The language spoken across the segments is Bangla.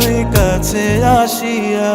তুই কাছে আসিয়া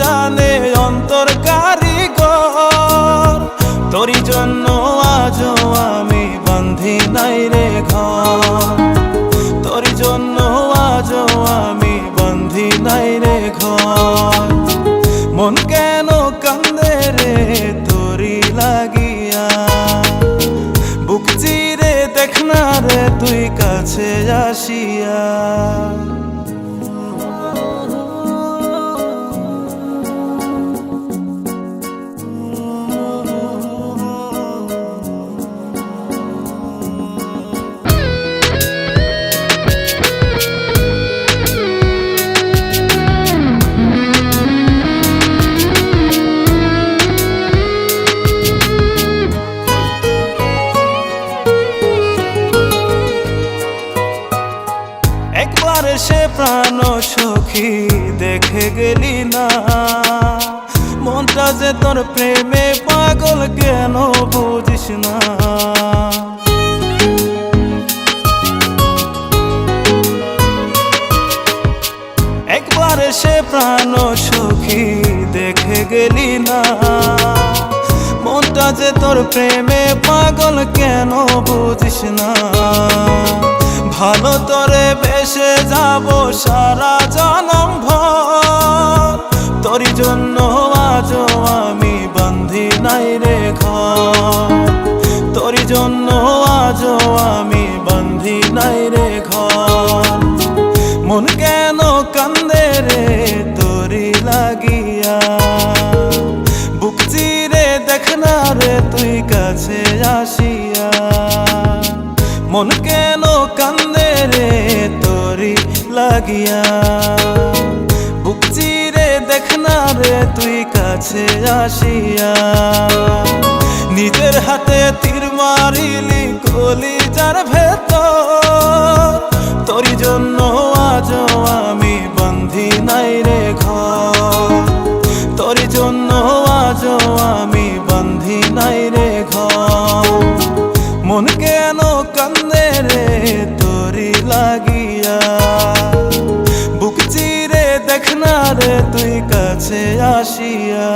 জানে অন্তর কারিগর। তোরই জন্য আজ আমি বান্ধি নাই রে ঘর। তোর জন্য আজ আমি বান্ধি নাই রে ঘর। মন কেন কান্দে রে তোরি লাগিয়া? বুক চিরে দেখ না রে তুই কাছে আসিয়া। প্রাণ সখী দেখে গেলি না। মনটা যে তোর প্রেমে পাগল কেন বুঝিস না। একবার সে প্রাণ সখী দেখে গেলি না। মনটা যে তোর প্রেমে পাগল কেন বুঝিস না। ভালো তরে বেসে যাব সারা জনম ভর। তোর জন্য আজ আমি বন্ধি নাই মন কেন কান্দে রে তোরি লাগিয়া? বুক চিরে দেখ না রে তুই কাছে আসিয়া। নিজের হাতে তীর মারিলি গলি যার ভেতর। তোর জন্য আজ আমি বন্ধি নাই রে ঘর। তোর জন্য আজ আমি বন্ধি নাই রে ঘর। মনকে কাছে আসিয়া